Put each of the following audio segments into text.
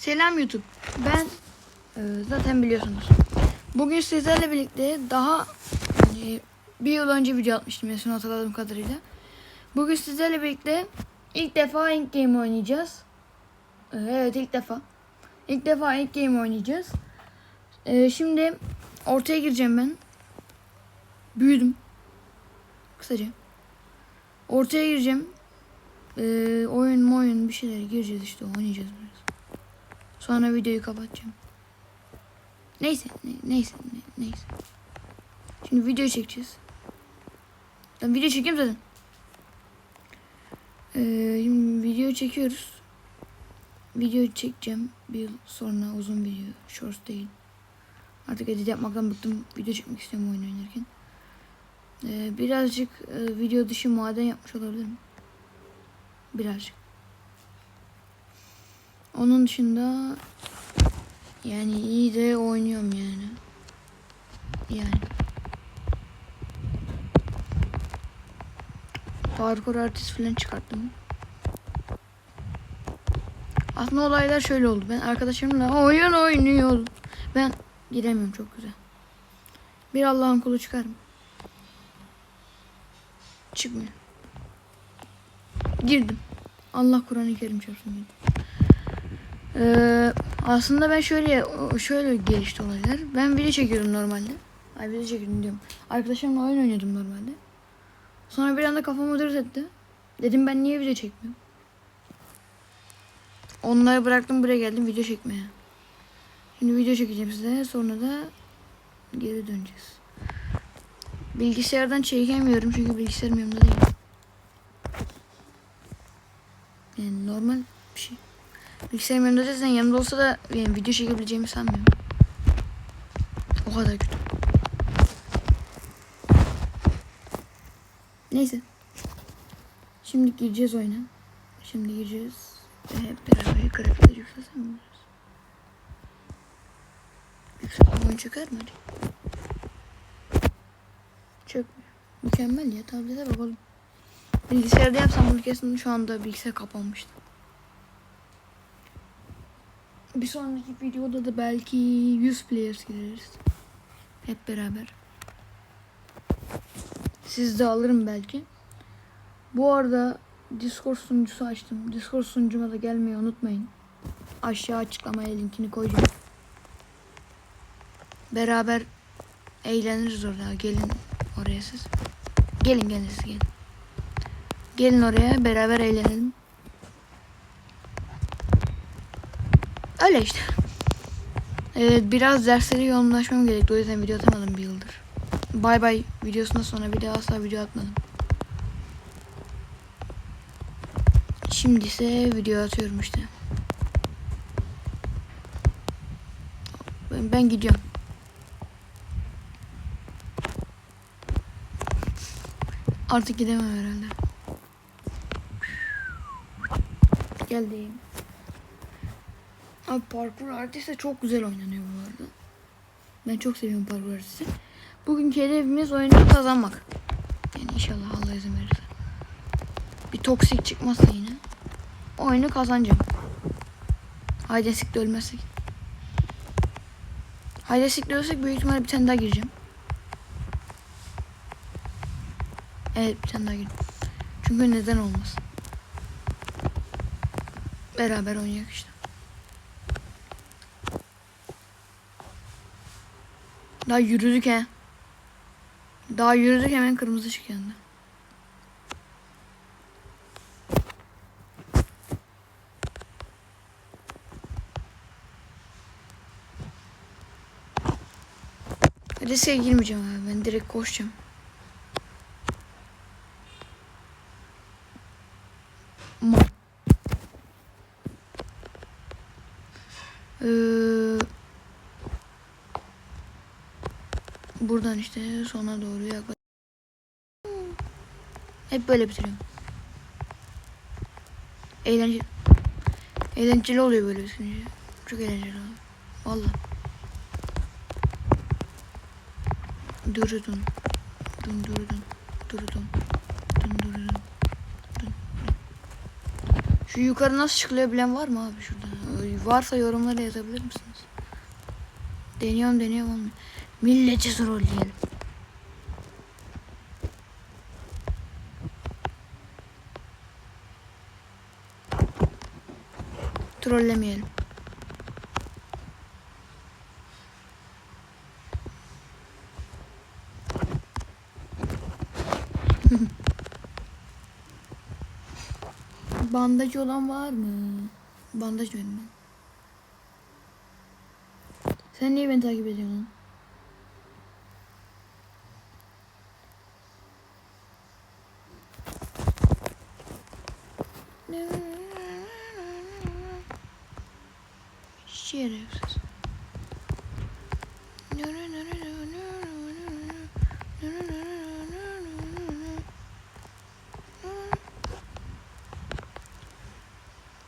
Selam YouTube. Ben e, zaten biliyorsunuz. Bugün sizlerle birlikte daha hani, bir yıl önce video atmıştım en hatırladığım kadarıyla. Bugün sizlerle birlikte ilk defa Ink Game oynayacağız. E, evet ilk defa. İlk defa Ink Game oynayacağız. E, şimdi ortaya gireceğim ben. Büyüdüm. Kısaca. Ortaya gireceğim. E, oyun oyun bir şeyler gireceğiz işte oynayacağız. Sonra videoyu kapatacağım. Neyse, ne- neyse, ne- neyse. Şimdi video çekeceğiz. Ben video çekeyim zaten. Ee, şimdi video çekiyoruz. Video çekeceğim bir sonra uzun video, shorts değil. Artık edit yapmaktan bıktım. Video çekmek istiyorum oyun oynarken. Ee, birazcık e, video dışı maden yapmış olabilirim. Birazcık. Onun dışında yani iyi de oynuyorum yani. Yani. Parkur artist falan çıkarttım. Aslında olaylar şöyle oldu. Ben arkadaşlarımla oyun oynuyorum. Ben giremiyorum çok güzel. Bir Allah'ın kulu çıkarım. Çıkmıyor. Girdim. Allah Kur'an-ı Kerim çarpsın girdim. Ee, aslında ben şöyle şöyle gelişti olaylar. Ben video çekiyorum normalde. Ay video çekiyorum diyorum. Arkadaşlarımla oyun oynuyordum normalde. Sonra bir anda kafamı dert etti. Dedim ben niye video çekmiyorum? Onları bıraktım buraya geldim video çekmeye. Şimdi video çekeceğim size. Sonra da geri döneceğiz. Bilgisayardan çekemiyorum çünkü bilgisayarım yanımda değil. Yani normal. Bilgisayarım yanımda zaten yanımda olsa da yani video çekebileceğimi sanmıyorum. O kadar kötü. Neyse. Şimdi gireceğiz oyuna. Şimdi gireceğiz. Ve hep beraber grafikleri yükseltelim mi? Yükseltelim oyun çöker mi? Çökmüyor. Mükemmel ya tablete bakalım. Bilgisayarda yapsam bunu kesin şu anda bilgisayar kapanmıştı. Bir sonraki videoda da belki 100 players gireriz. Hep beraber. Siz de alırım belki. Bu arada Discord sunucusu açtım. Discord sunucuma da gelmeyi unutmayın. Aşağı açıklamaya linkini koyacağım. Beraber eğleniriz orada. Gelin oraya siz. Gelin gelin siz gelin. Gelin oraya beraber eğlenelim. Öyle işte. Evet biraz dersleri yoğunlaşmam gerekti. O yüzden video atamadım bir yıldır. Bay bay videosundan sonra bir daha asla video atmadım. Şimdi ise video atıyorum işte. Ben, ben gidiyorum. Artık gidemem herhalde. Geldim. Abi parkur artisti çok güzel oynanıyor bu arada. Ben çok seviyorum parkur artisti. Bugünkü hedefimiz oyunu kazanmak. Yani inşallah Allah izin verirse. Bir toksik çıkmazsa yine. Oyunu kazanacağım. Haydesik de ölmezsek. Haydesik de ölsek büyük ihtimalle bir tane daha gireceğim. Evet bir tane daha gireceğim. Çünkü neden olmaz. Beraber oynayacak işte. Daha yürüdük he. Daha yürüdük hemen kırmızı ışık yandı. Riske girmeyeceğim abi ben direkt koşacağım. Ma. Ee, buradan işte sona doğru yaklaş. Hep böyle bitiriyorum. Eğlenceli. Eğlenceli oluyor böyle bitirince. Çok eğlenceli oluyor. Valla. Durudun. Dun durudun. Durudun. Dun durudun. Dun. Şu yukarı nasıl çıkılıyor bilen var mı abi şurada? Varsa yorumlara yazabilir misiniz? Deniyorum deniyorum olmuyor. Milleti trolleyelim. Trollemeyelim. Bandaj olan var mı? Bandaj bana. Sen niye beni takip ediyorsun? Şerefsiz.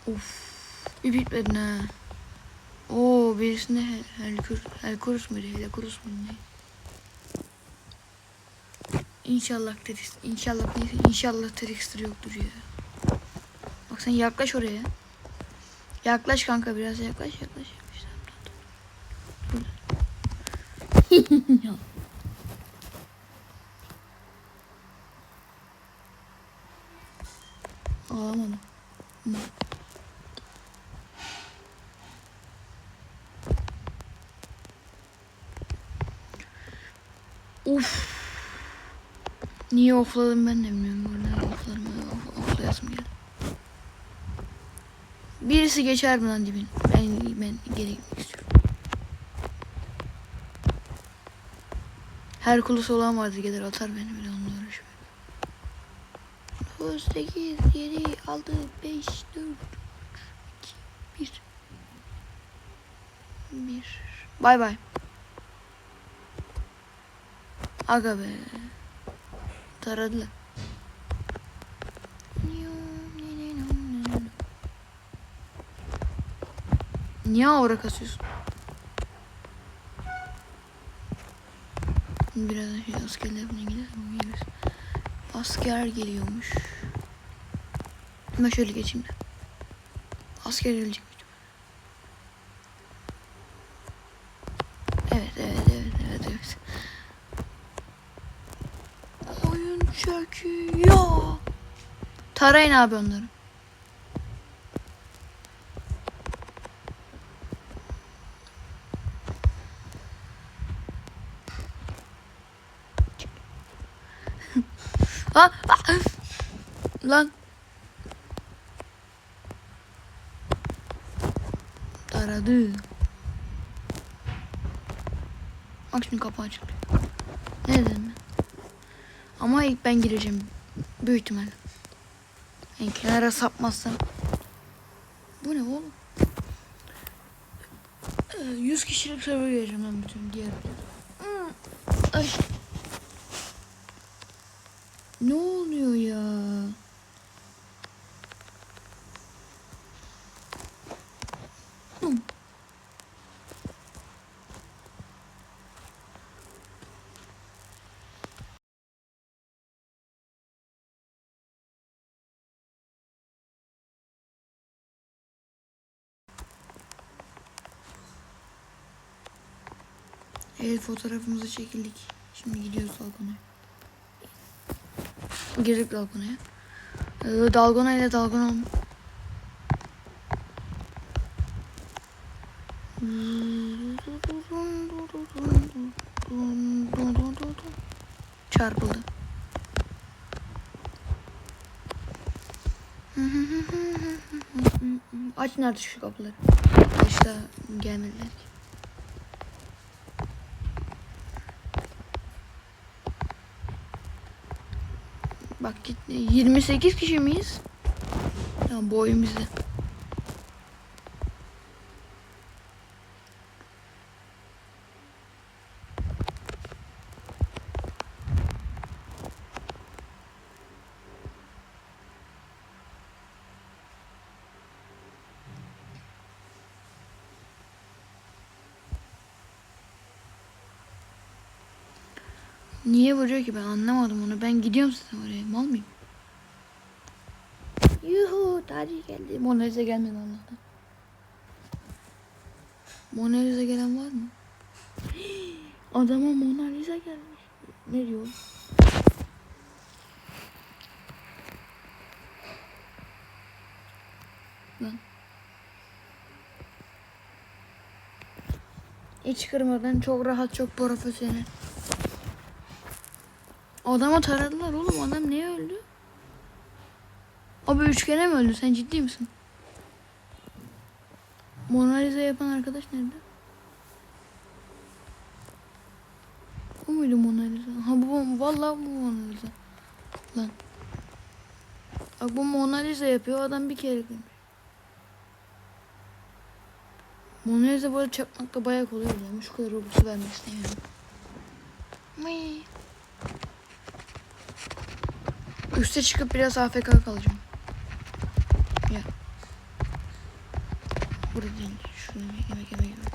Of. Bir bitmedin ha. Oo birisinde hel, helkur, helkurus muydu? Helkurus muydu ne? İnşallah Trix, inşallah neyse inşallah Trixter yoktur ya. Sen yaklaş oraya. Yaklaş kanka biraz yaklaş yaklaş yaklaş. Ya. Ağlamadım. Uf. Niye offladım ben de bilmiyorum. Burada offlarım. Off, offlayasım geldi. Birisi geçer mi lan dibin? Ben, ben geri gitmek istiyorum. Herkules olan vardı gelir atar beni bile onunla uğraşmıyor. 9, 8, 7, 6, 5, 4, 2, 1. 1. Bay bay. Aga be. Taradılar. Niye aura kasıyorsun? Birazdan şey askerlerine gidelim. Asker geliyormuş. Ben şöyle geçeyim de. Asker gelecek. Evet, evet, evet, evet, evet. Oyun çöküyor. Tarayın abi onları. Ha, ha. Lan. Taradı. Bak şimdi kapı açıldı. Ne dedim ben? Ama ilk ben gireceğim. Büyük ihtimalle. Yani kenara sapmazsam. Bu ne oğlum? Ee, 100 kişilik server gireceğim ben bütün diğer videoda. Ay. Ne oluyor ya? Hım. Evet fotoğrafımızı çekildik. Şimdi gidiyoruz balkona. Girdik dalgonaya. Ee, dalgona ile dalgona Çarpıldı. Açın artık şu kapıları. İşte gelmediler ki. Bak gitti. 28 kişi miyiz? Tamam bu. Niye vuruyor ki ben anlamadım onu. Ben gidiyorum zaten oraya. Mal mıyım? Yuhu tarih geldi. Mona Lisa gelmedi Allah'tan. Mona Lisa gelen var mı? Adama Mona Lisa gelmiş. Ne diyor? Lan. Hiç kırmadan çok rahat çok profesyonel. Adama taradılar oğlum adam niye öldü? Abi üçgene mi öldü sen ciddi misin? Mona Lisa yapan arkadaş nerede? Bu muydu Mona Lisa? Ha bu vallahi bu Mona Lisa. Lan. Bak bu Mona Lisa yapıyor adam bir kere görmüş. Mona Lisa böyle çakmakta bayağı kolay oluyor. Şu kadar Robux'u vermek istemiyorum. Mıy. Üste çıkıp biraz AFK kalacağım. Ya. Burada değil. Şunu yemek yemek yemek.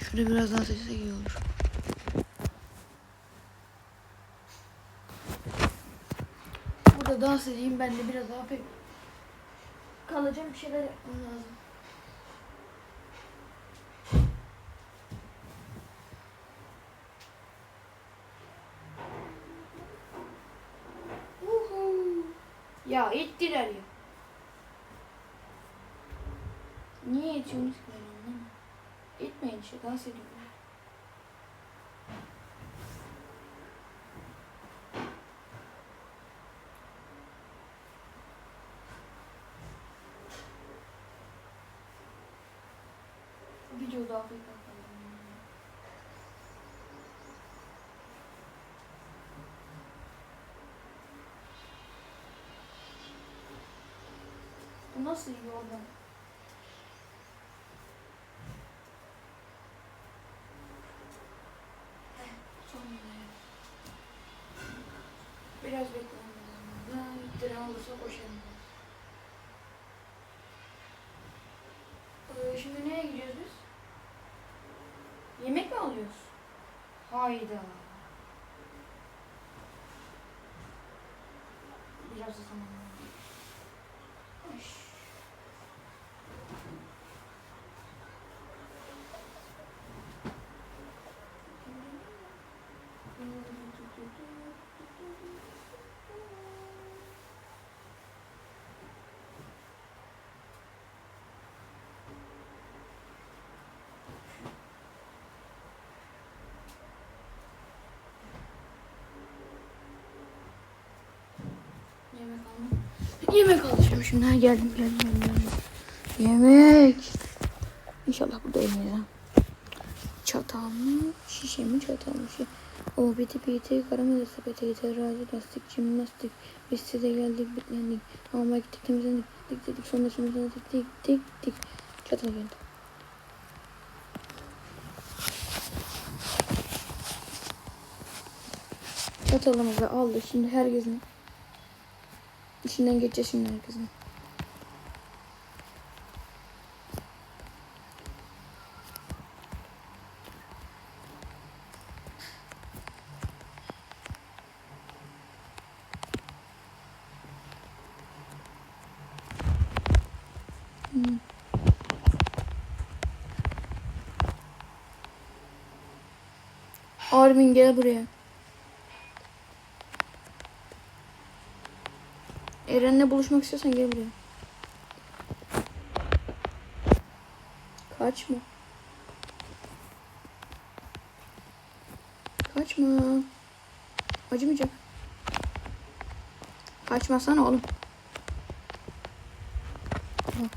Şurada biraz daha sessiz iyi olur. Burada dans edeyim ben de biraz AFK kalacağım bir şeyler yapmam lazım. Ya ittiler ya. Niye itiyorsunuz ki beni anlamıyorum. İtmeyin işte dans ediyorum. Nasıl iyi. Biraz beklemem lazım. İttiren olursa koşarım. Ee, şimdi nereye gidiyoruz biz? Yemek mi alıyoruz? Hayda. Biraz da zaman var. Ay. Yemek aldım. Yemek alacağım şimdi. Ha, geldim geldim geldim. Yemek. İnşallah burada ha. Çatal mı? Şişe mi çatal mı? Şey. O biti biti karamel sepete getir razı lastik jimnastik. Biz size geldik bitlendik. Ama gittik temizlendik. Dik dedik sonra şimdi dik dik dik. Çatal geldi. Çatalımızı aldı. Şimdi herkesin İçinden geçeceğiz şimdi herkesin. Hmm. Armin gel buraya. Eren'le buluşmak istiyorsan gel buraya. Kaçma. Kaçma. Acımayacak. Kaçmasana oğlum. Tamam.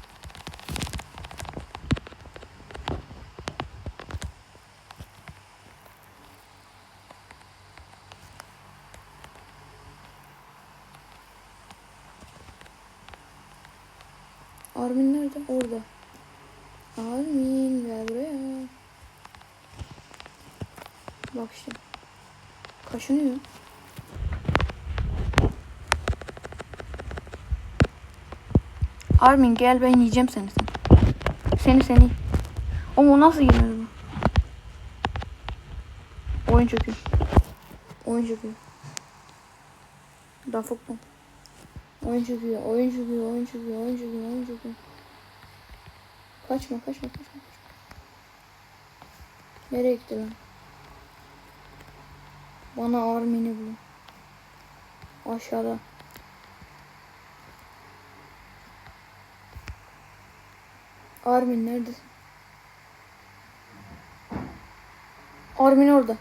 Armin nerede? Orada. Armin gel buraya. Bak işte. Kaşınıyor. Armin gel ben yiyeceğim seni sen. Seni seni. Ama nasıl girmedi bu? Oyun çöküyor. Oyun çöküyor. Dafuk mu? Oyun çekiyor, oyun çekiyor, oyun çekiyor, oyun çekiyor, oyun çekiyor. Kaçma, kaçma, kaçma. kaçma. Nereye gitti lan? Bana Armin'i bul. Aşağıda. Armin neredesin? Armin orada.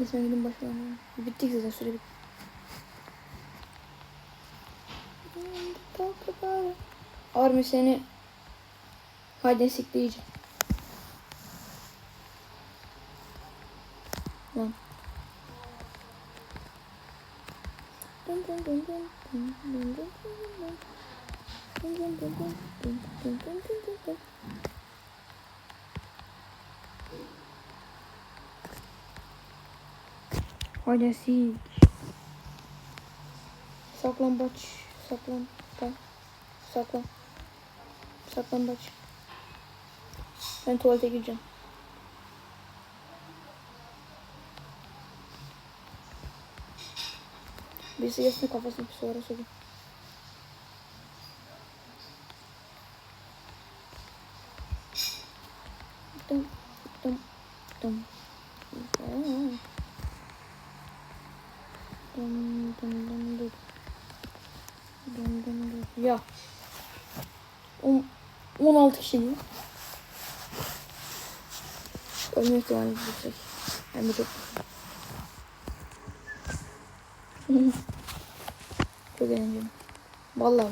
Lütfen gidin başlayalım. Bittik zaten süre bitti. Armin seni hadi sikleyeceğim. Olha assim. Saklambaç. Saklambaç. Saklan. Saklambaç. Ben tuvalete gireceğim. Birisi gelsin kafasını bir sonra söyleyeyim. Çok eğlenceli. Vallahi.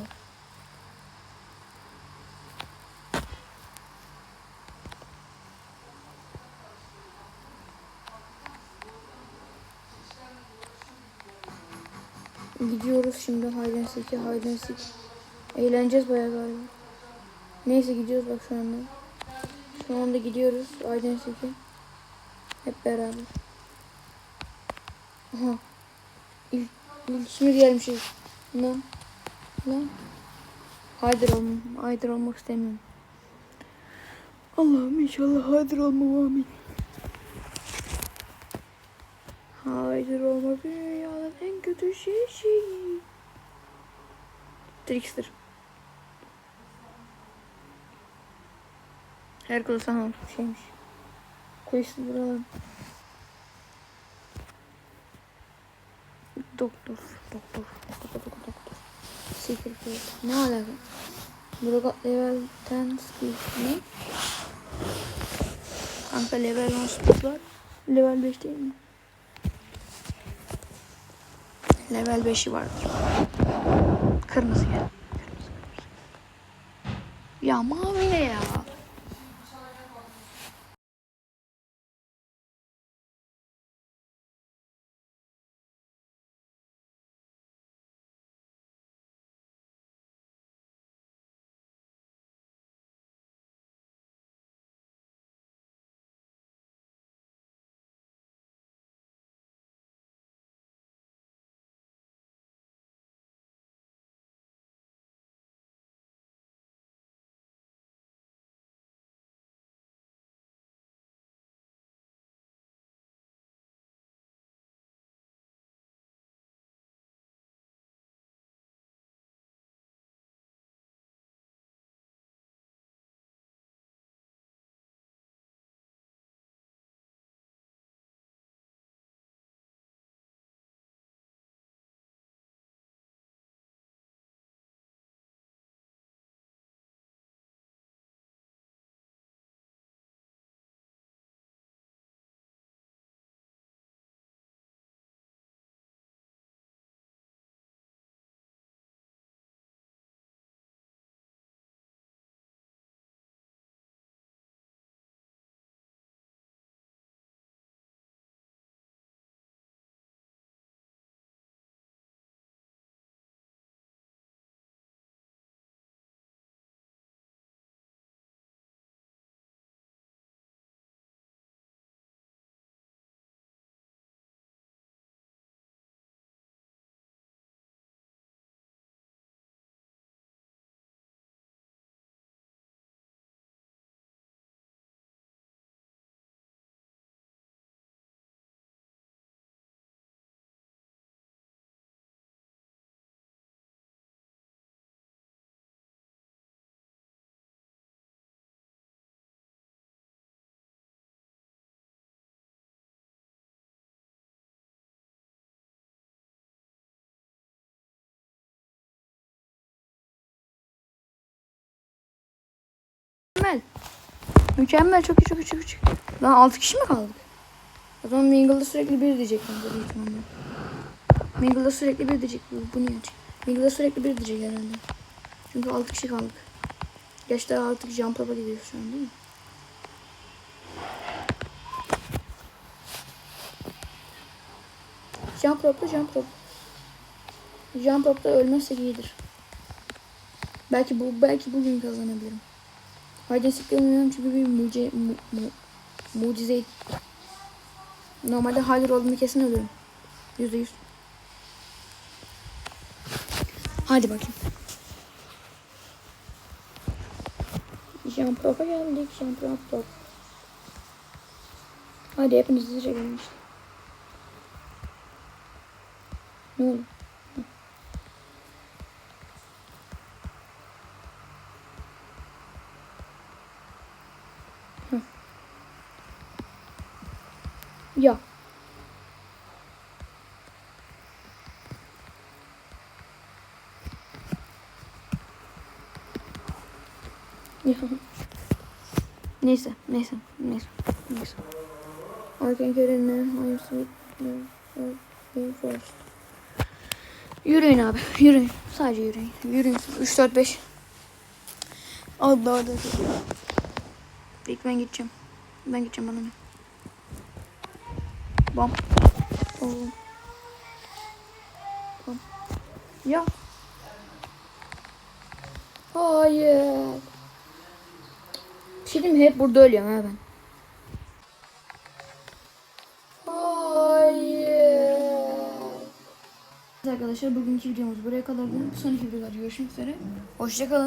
Gidiyoruz şimdi seek'e hide and seek. Eğleneceğiz bayağı galiba. Neyse gidiyoruz bak şu anda. Şu anda gidiyoruz and seek'e. Hep beraber. Aha. İlk şimdi gelmişiz. Lan. Lan. Haydır olmam. Haydır olmak istemiyorum. Allah'ım inşallah haydır olmam amin. Haydır olmak dünyanın en kötü şey şey. Trickster. Herkes sana şeymiş. Quest buralar. Doktor, doktor, doktor, doktor, doktor. Secret World. Ne alaka? Burada level 10 speed ne? Kanka level 10 speed var. Level 5 değil mi? Level 5'i vardır. Kırmızı gel. Kırmızı, kırmızı. Ya mavi ne ya? Mükemmel çok iyi çok iyi çok iyi. Lan 6 kişi mi kaldık? O zaman Mingle'da sürekli bir diyecek bence ihtimalle. Mingle'da sürekli bir diyecek bu, bu niye? Mingle'da sürekli bir diyecek herhalde. Çünkü 6 kişi kaldık. Gerçi artık jump up'a gidiyor şu an değil mi? Jump rope'la jump rope. Jump rope'da ölmezsek iyidir. Belki bu belki bugün kazanabilirim. Seek'le oynuyorum çünkü bir mucize, mu, mu, mucize. Normalde Hyder olduğunda kesin ölürüm. Yüzde yüz. Hadi bakayım. Jump rope'a geldik. Jump rope. Hadi hepiniz hızlıca gelin işte. Ne oldu? Hı. Ya. Neyse, neyse, neyse, neyse. Arkan körünle, hayırsız, first. Yürüyün abi, yürüyün. Sadece yürüyün. Yürüyün. 3, 4, 5. Allah Allah. İlk ben gideceğim. Ben gideceğim bana ne? Bam. Bam. Bam. Ya. Hayır. Şey diyeyim mi? Hep burada ölüyorum ha ben. Hayır. Arkadaşlar bugünkü videomuz buraya kadardı. Bir sonraki videoda görüşmek üzere. Hoşçakalın.